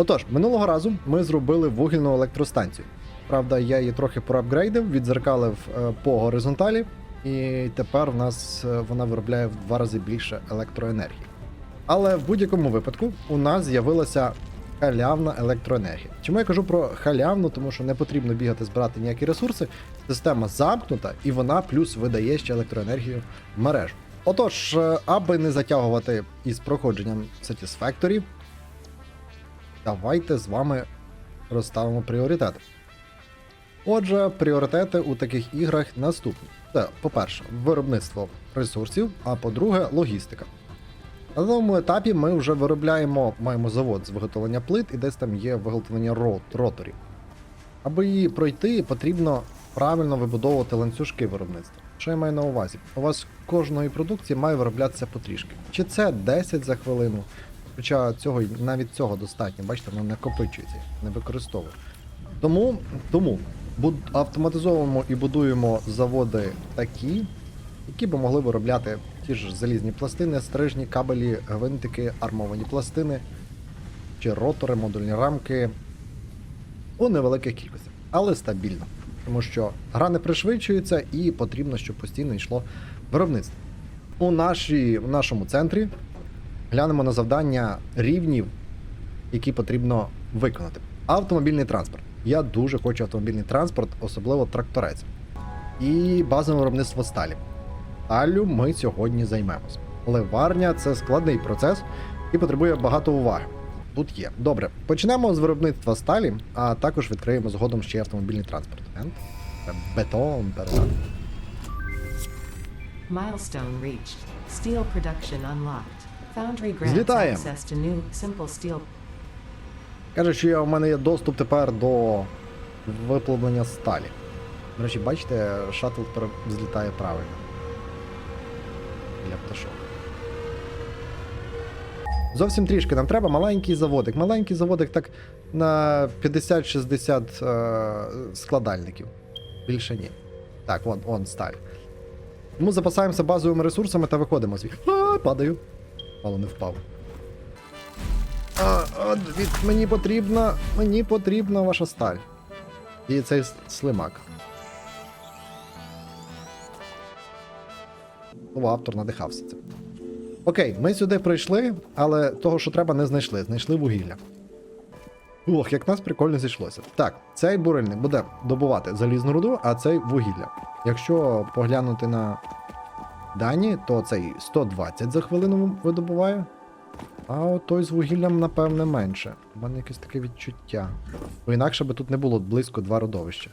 Отож, минулого разу ми зробили вугільну електростанцію. Правда, я її трохи проапгрейдив, відзеркалив е, по горизонталі, і тепер в нас е, вона виробляє в два рази більше електроенергії. Але в будь-якому випадку у нас з'явилася халявна електроенергія. Чому я кажу про халявну? Тому що не потрібно бігати збирати ніякі ресурси. Система замкнута і вона плюс видає ще електроенергію в мережу. Отож, е, аби не затягувати із проходженням Satisfactory, давайте з вами розставимо пріоритети. Отже, пріоритети у таких іграх наступні: це, по-перше, виробництво ресурсів, а по-друге, логістика. На даному етапі ми вже виробляємо, маємо завод з виготовлення плит і десь там є виготовлення рот, роторів. Аби її пройти, потрібно правильно вибудовувати ланцюжки виробництва. Що я маю на увазі? У вас кожної продукції має вироблятися потрішки. Чи це 10 за хвилину, хоча цього навіть цього достатньо, бачите, воно накопичується, не використовує. Тому, тому автоматизовуємо і будуємо заводи такі, які би могли виробляти ті ж залізні пластини, стрижні, кабелі, гвинтики, армовані пластини чи ротори, модульні рамки у невеликих кількостях, але стабільно. Тому що гра не пришвидшується і потрібно, щоб постійно йшло виробництво. У, нашій, в нашому центрі глянемо на завдання рівнів, які потрібно виконати. Автомобільний транспорт. Я дуже хочу автомобільний транспорт, особливо тракторець. І базове виробництво сталі. Сталлю ми сьогодні займемось. Ливарня це складний процес і потребує багато уваги. Тут є. Добре, почнемо з виробництва сталі, а також відкриємо згодом ще автомобільний транспорт. Бетон, передати. Milestone reached. Steel production unlocked. Steel Каже, що я, у мене є доступ тепер до виплавлення сталі. До речі, бачите, шаттл злітає правильно. Для пташок. Зовсім трішки нам треба маленький заводик. Маленький заводик так на 50-60 е, складальників. Більше ні. Так, вон, вон сталь. Тому запасаємося базовими ресурсами та виходимо звідси. Падаю. Але не впав. А, а, від, мені потрібна. Мені потрібна ваша сталь. І цей слимак. Ну, автор надихався цим. Окей, ми сюди прийшли, але того, що треба, не знайшли. Знайшли вугілля. Ох, як нас прикольно зійшлося. Так, цей бурильник буде добувати залізну руду, а цей вугілля. Якщо поглянути на дані, то цей 120 за хвилину видобуває. А от той з вугіллям, напевне, менше. У мене якесь таке відчуття. Бо інакше би тут не було близько два родовища.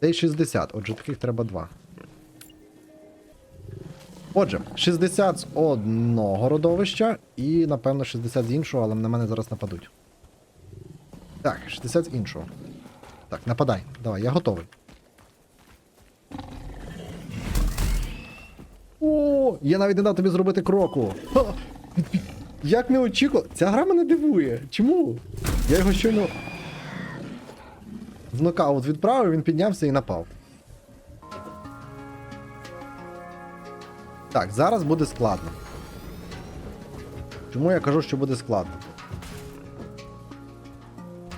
Цей 60, отже, таких треба два. Отже, 60 з одного родовища і, напевно, 60 з іншого, але на мене зараз нападуть. Так, 60 з іншого. Так, нападай. Давай, я готовий. О, я навіть не дав тобі зробити кроку. Як не очікував? Ця гра мене дивує. Чому? Я його щойно в нокаут відправив, він піднявся і напав. Так, зараз буде складно. Чому я кажу, що буде складно?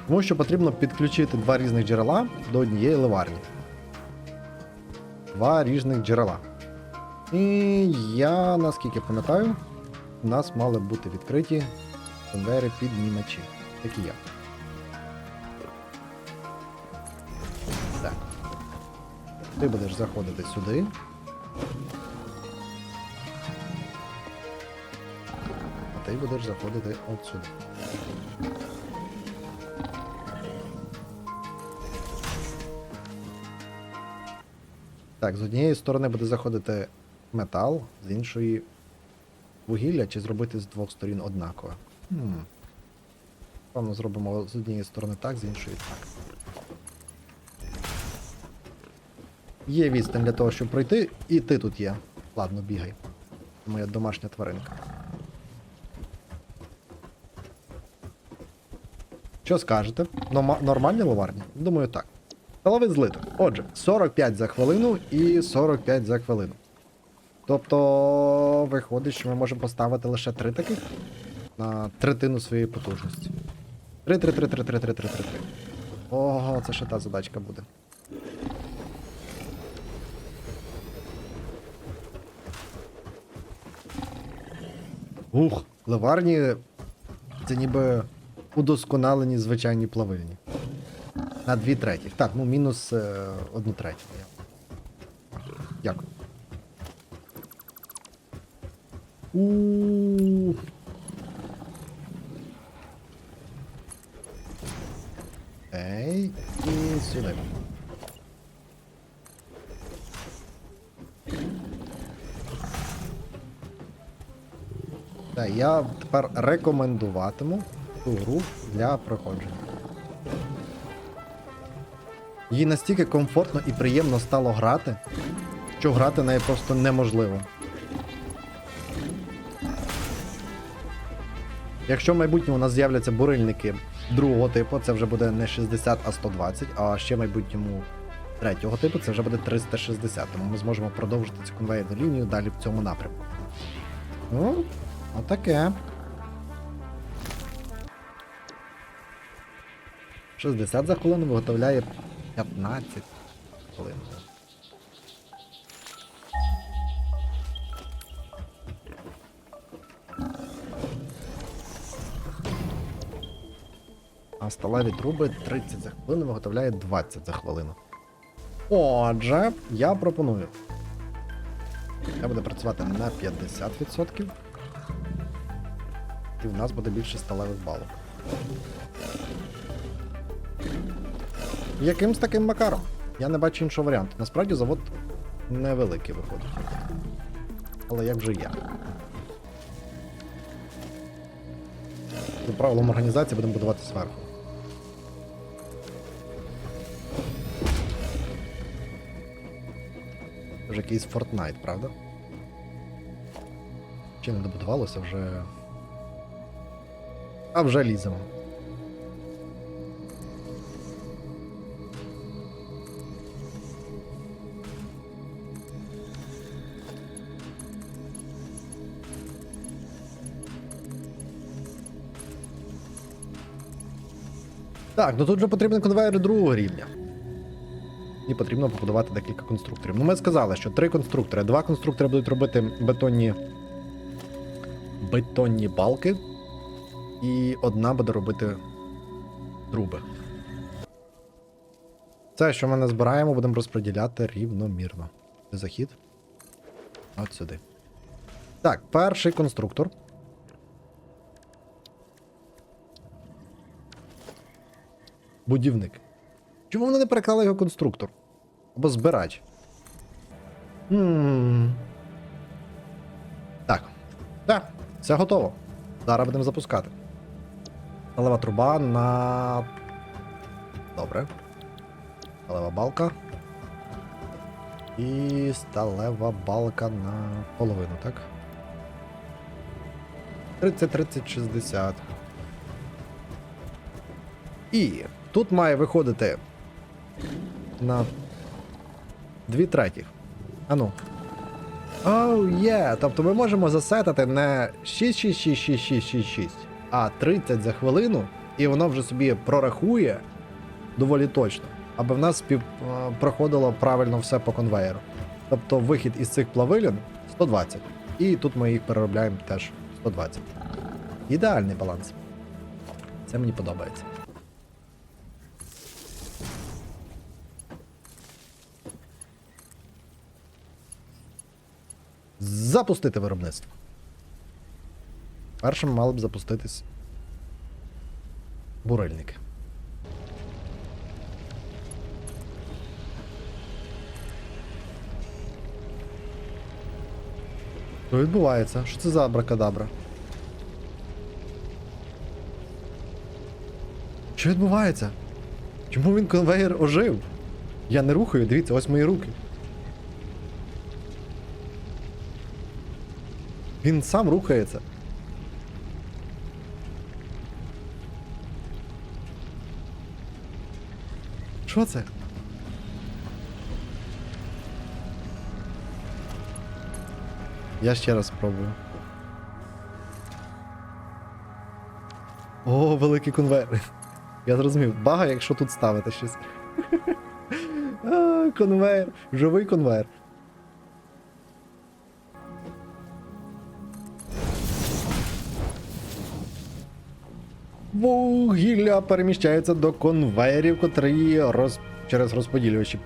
Тому що потрібно підключити два різних джерела до однієї ливарні. Два різних джерела. І я, наскільки пам'ятаю, у нас мали бути відкриті двері піднімачі. Такі є. Так. Ти будеш заходити сюди. А ти будеш заходити от сюди. Так, з однієї сторони буде заходити метал, з іншої вугілля, чи зробити з двох сторін однаково. Хм. Зробимо з однієї сторони так, з іншої так. Є відстань для того, щоб пройти, і ти тут є. Ладно, бігай. Моя домашня тваринка. Що скажете? Нормальна ловарня? Думаю, так. Голови злито. Отже, 45 за хвилину і 45 за хвилину. Тобто, виходить, що ми можемо поставити лише три таких на третину своєї потужності. Три, три, три, три, три, три, три, три, три. Ого, це ще та задачка буде. Ух, ливарні це ніби удосконалені звичайні плавильні. На дві третіх. Так, ну мінус е, одну третю. Дякую. У. Ей, і сюди. Так, я тепер рекомендуватиму цю гру для проходження. Їй настільки комфортно і приємно стало грати, що грати нею просто неможливо. Якщо в майбутньому у нас з'являться бурильники другого типу, це вже буде не 60, а 120, а ще в майбутньому третього типу це вже буде 360, тому ми зможемо продовжити цю конвейерну лінію далі в цьому напрямку. Ну, отаке. 60 за хвилину виготовляє 15 хвилин. А сталеві труби 30 за хвилину виготовляє 20 за хвилину. Отже, я пропоную. Я буду працювати на 50%. І в нас буде більше сталевих балок. Якимсь таким макаром. Я не бачу іншого варіанту. Насправді завод невеликий виходить. Але як же я? За правилом організації будемо будувати зверху. Вже якийсь Fortnite, правда? Чи не добудувалося вже. А вже ліземо. Так, ну тут вже потрібен конвейер другого рівня. І потрібно побудувати декілька конструкторів. Ну, ми сказали, що три конструктори. Два конструктори будуть робити бетонні. бетонні балки. І одна буде робити труби. Це, що ми не збираємо, будемо розподіляти рівномірно. Захід. От сюди. Так, перший конструктор. Будівник. Чому вони не переклали його конструктор? Або збирач? Хм. Так. Так, все готово. Зараз будемо запускати. Сталева труба на. Добре. Сталева балка. І сталева балка на половину, так? 30, 30, 60. І тут має виходити на дві третіх. Ану. Оу, є. Тобто ми можемо засетати не 6-6-6-6-6-6, а 30 за хвилину, і воно вже собі прорахує доволі точно, аби в нас спів... е, проходило правильно все по конвейеру. Тобто вихід із цих плавилин 120. І тут ми їх переробляємо теж 120. Ідеальний баланс. Це мені подобається. Запустити виробництво. Першим мали б запуститись бурильники. Що відбувається? Що це за абракадабра? Що відбувається? Чому він конвейер ожив? Я не рухаю, дивіться, ось мої руки. Він сам рухається. Що це? Я ще раз спробую. О, великий конвейер. Я зрозумів. Бага, якщо тут ставити щось. Конвейер. Живий конвейер. Вугілля переміщається до конвейерів, котрі роз... через розподілювачі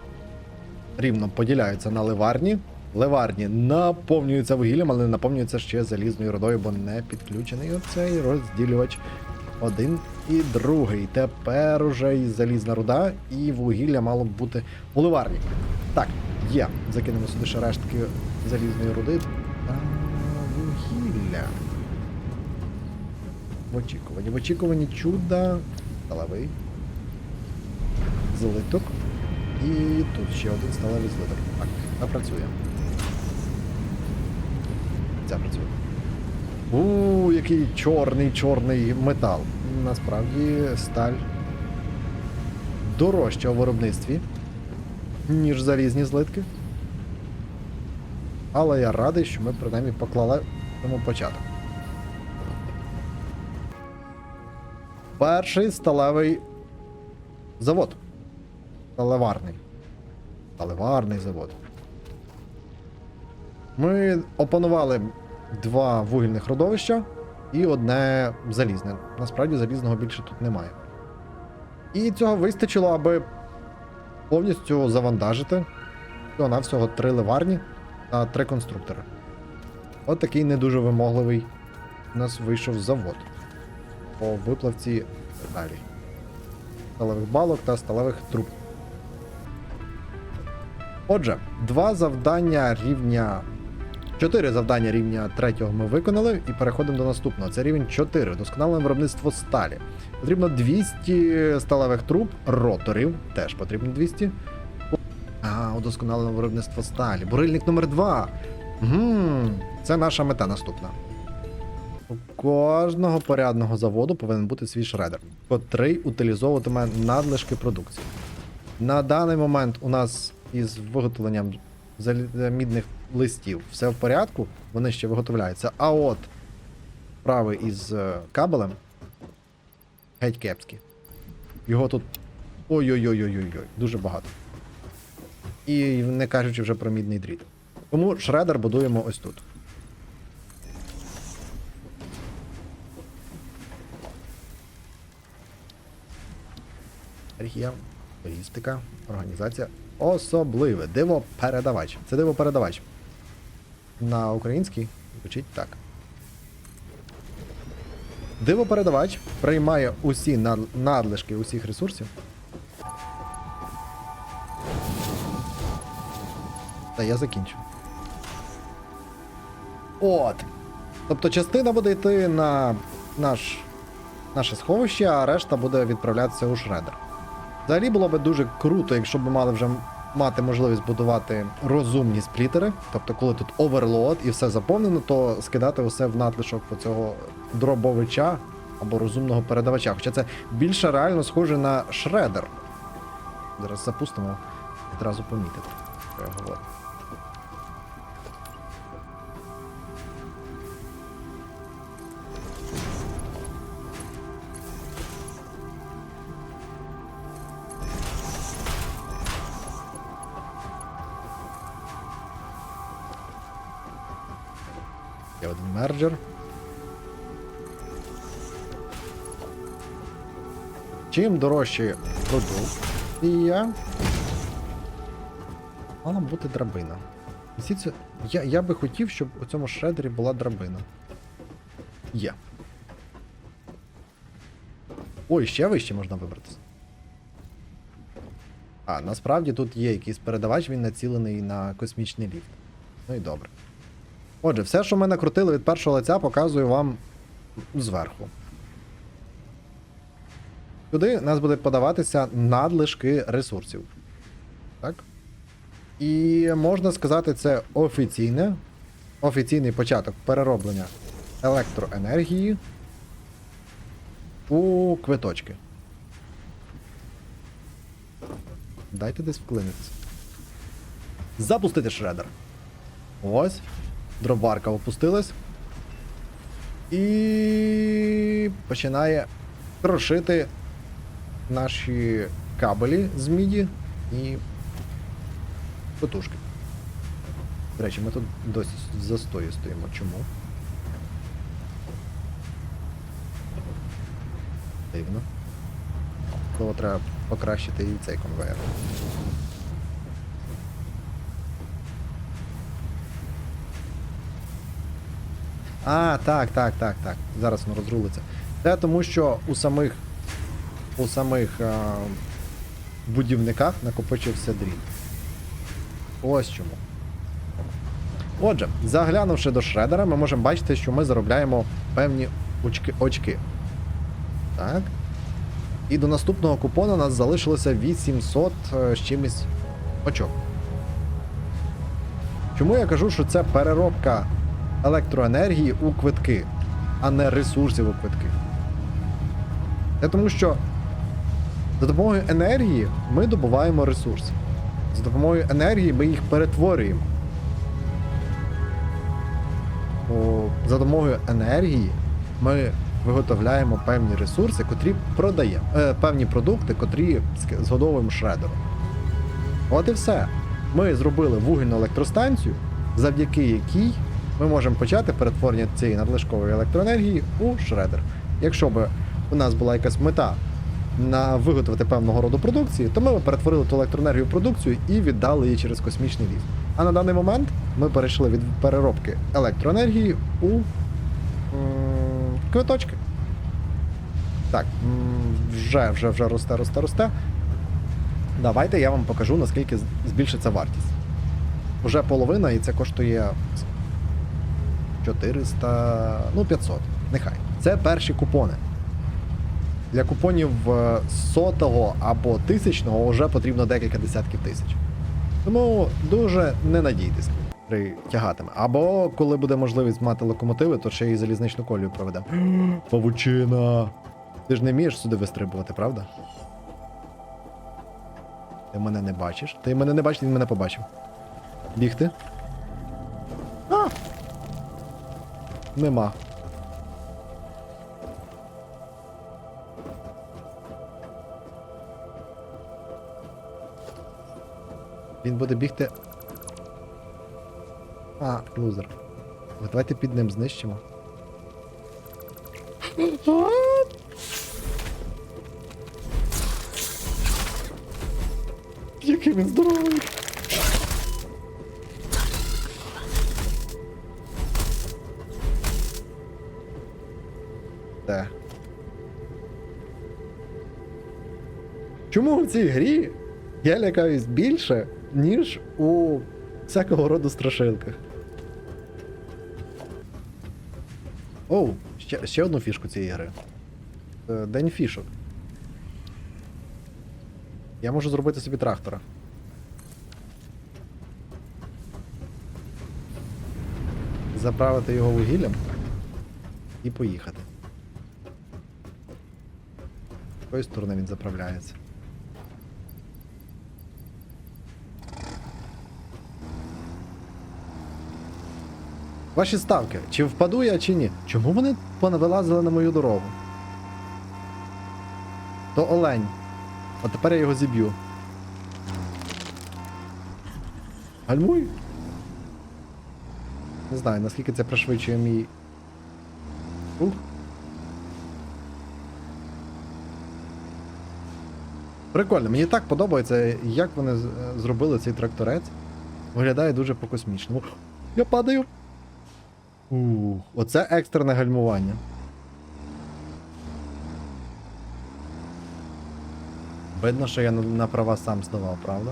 рівно поділяються на ливарні. Ливарні наповнюються вугіллям, але наповнюються ще залізною рудою, бо не підключений оцей розділювач. Один і другий. Тепер уже і залізна руда, і вугілля мало б бути у ливарні. Так, є. Закинемо сюди ще рештки залізної руди та вугілля. В очікуванні. В очікуванні чуда. Сталевий. Злиток. І тут ще один сталевий злиток. Так, та працює. Ця працює. У, який чорний, чорний метал. Насправді сталь дорожча у виробництві, ніж залізні злитки. Але я радий, що ми принаймні поклали тому початок. Перший сталевий завод. Сталеварний. Сталеварний завод. Ми опанували два вугільних родовища і одне залізне. Насправді залізного більше тут немає. І цього вистачило, аби повністю завантажити всього навсього три ливарні та три конструктори. От такий не дуже вимогливий у нас вийшов завод по виплавці деталей. Сталевих балок та сталевих труб. Отже, два завдання рівня. Чотири завдання рівня третього ми виконали і переходимо до наступного. Це рівень 4. Досконале виробництво сталі. Потрібно 200 сталевих труб, роторів. Теж потрібно 200. А, удосконалене виробництво сталі. Бурильник номер 2. Угу, це наша мета наступна. У кожного порядного заводу повинен бути свій шредер, котрий утилізовуватиме надлишки продукції. На даний момент у нас із виготовленням мідних листів все в порядку, вони ще виготовляються. А от справи із е, кабелем геть кепські. Його тут ой-ой-ой-ой-ой, дуже багато. І не кажучи вже про мідний дріт. Тому шредер будуємо ось тут. Енергія, логістика, організація. Особливе диво-передавач. Це диво-передавач. На українській звучить так. Диво-передавач приймає усі надлишки усіх ресурсів. Та я закінчу. От. Тобто частина буде йти на наш, наше сховище, а решта буде відправлятися у шредер. Взагалі було б дуже круто, якщо б мали вже мати можливість будувати розумні сплітери. Тобто, коли тут оверлоад і все заповнено, то скидати усе в надлишок цього дробовича або розумного передавача. Хоча це більше реально схоже на шредер. Зараз запустимо, відразу помітити, один мерджер. Чим дорожчі продукція, мала бути драбина. Я, я би хотів, щоб у цьому шредері була драбина. Є. Ой, ще вище можна вибратися. А, насправді тут є якийсь передавач, він націлений на космічний ліфт. Ну і добре. Отже, все, що ми накрутили від першого лиця, показую вам зверху. Сюди нас буде подаватися надлишки ресурсів. Так? І можна сказати, це офіційне, офіційний початок перероблення електроенергії у квиточки. Дайте десь вклинитися. Запустити шредер. Ось. Дробарка опустилась. І починає крошити наші кабелі з міді і потужки. До речі, ми тут досі в застої стоїмо. Чому? Дивно. Слово треба покращити і цей конвейер. А, так, так, так, так. Зараз воно розрулиться. Це тому, що у самих у самих а, будівниках накопичився дріт. Ось чому. Отже, заглянувши до шредера, ми можемо бачити, що ми заробляємо певні очки. очки. Так. І до наступного купона нас залишилося 800 е, з чимось очок. Чому я кажу, що це переробка електроенергії у квитки, а не ресурсів у квитки? Це тому що за допомогою енергії ми добуваємо ресурси. За допомогою енергії ми їх перетворюємо. О, за допомогою енергії ми виготовляємо певні ресурси, котрі продаємо, е, певні продукти, котрі згодовуємо шредером. От і все. Ми зробили вугільну електростанцію, завдяки якій ми можемо почати перетворення цієї надлишкової електроенергії у шредер. Якщо б у нас була якась мета на виготовити певного роду продукції, то ми б перетворили ту електроенергію в продукцію і віддали її через космічний ліс. А на даний момент ми перейшли від переробки електроенергії у квиточки. Так, вже, вже, вже росте, росте, росте. Давайте я вам покажу, наскільки збільшиться вартість. Уже половина, і це коштує 400, ну 500, нехай. Це перші купони. Для купонів е, сотого або тисячного вже потрібно декілька десятків тисяч. Тому дуже не надійтесь, притягатиме. Або коли буде можливість мати локомотиви, то ще й залізничну колію проведемо. Павучина! Ти ж не вмієш сюди вистрибувати, правда? Ти мене не бачиш. Ти мене не бачиш, він мене побачив. Бігти? А! Нема. Він буде бігти. А, лузер. Давайте під ним знищимо. Який він здоровий. Цій грі я лякаюсь більше, ніж у всякого роду страшилках? Оу, ще, ще одну фішку цієї гри. Е, День фішок. Я можу зробити собі трактора. Заправити його вугіллям і поїхати. Якої сторони він заправляється? Ваші ставки. Чи впаду я, чи ні? Чому вони понавилазили на мою дорогу? То олень. А тепер я його зіб'ю. Гальмуй? Не знаю, наскільки це пришвидшує мій. Ух. Прикольно, мені так подобається, як вони зробили цей тракторець. Виглядає дуже по-космічному. Я падаю. Ух, оце екстрене гальмування. Видно, що я на, права сам здавав, правда?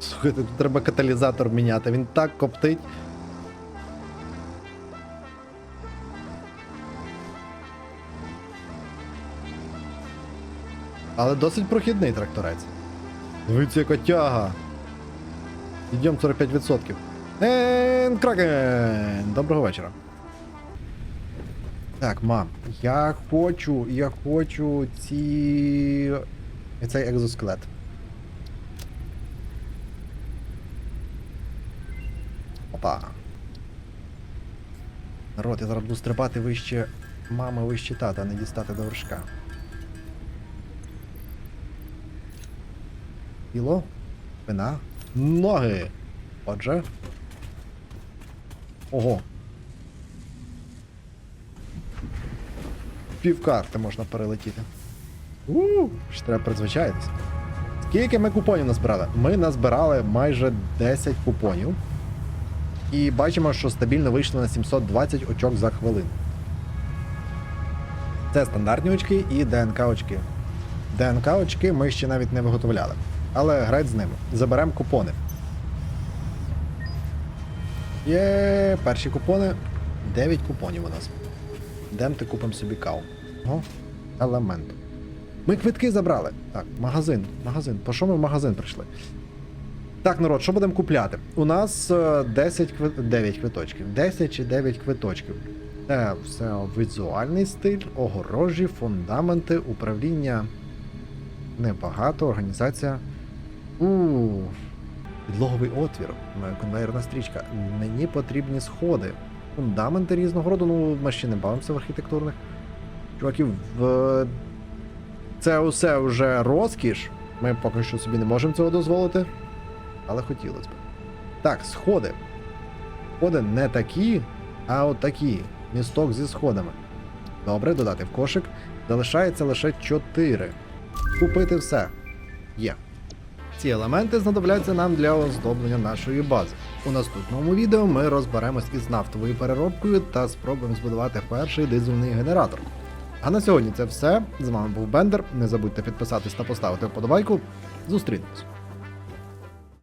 Слухайте, тут треба каталізатор міняти, він так коптить. Але досить прохідний тракторець. Дивіться, яка тяга. Йдемо 45%. Ен Кракен! Доброго вечора. Так, мам, я хочу, я хочу ці. цей екзоскелет. Опа. Народ, я зараз буду стрибати вище Мама вище тата, а не дістати до вершка. Тіло, спина, ноги. Отже. Ого. Півкарти можна перелетіти. У, ще треба призвичаїтися. Скільки ми купонів назбирали? Ми назбирали майже 10 купонів. І бачимо, що стабільно вийшло на 720 очок за хвилину. Це стандартні очки і ДНК очки. ДНК очки ми ще навіть не виготовляли. Але греть з ними. Заберемо купони. Є перші купони. 9 купонів у нас. Демте купимо собі каву. Ого, елемент. Ми квитки забрали. Так, магазин. Магазин. По що ми в магазин прийшли? Так, народ, що будемо купляти? У нас е, 10 кви... 9 квиточків. 10 чи 9 квиточків. Це все візуальний стиль, огорожі, фундаменти, управління. Небагато, організація. У підлоговий отвір, конвейерна стрічка. Мені потрібні сходи. Фундаменти різного роду, ну ми ще не бавимося в архітектурних. Чуваків, це усе вже розкіш. Ми поки що собі не можемо цього дозволити. Але хотілося б. Так, сходи. Сходи не такі, а от такі. Місток зі сходами. Добре, додати в кошик. Залишається лише 4. Купити все. Є. Ці елементи знадобляться нам для оздоблення нашої бази. У наступному відео ми розберемось із нафтовою переробкою та спробуємо збудувати перший дизельний генератор. А на сьогодні це все. З вами був Бендер. Не забудьте підписатись та поставити вподобайку. Зустрінемось.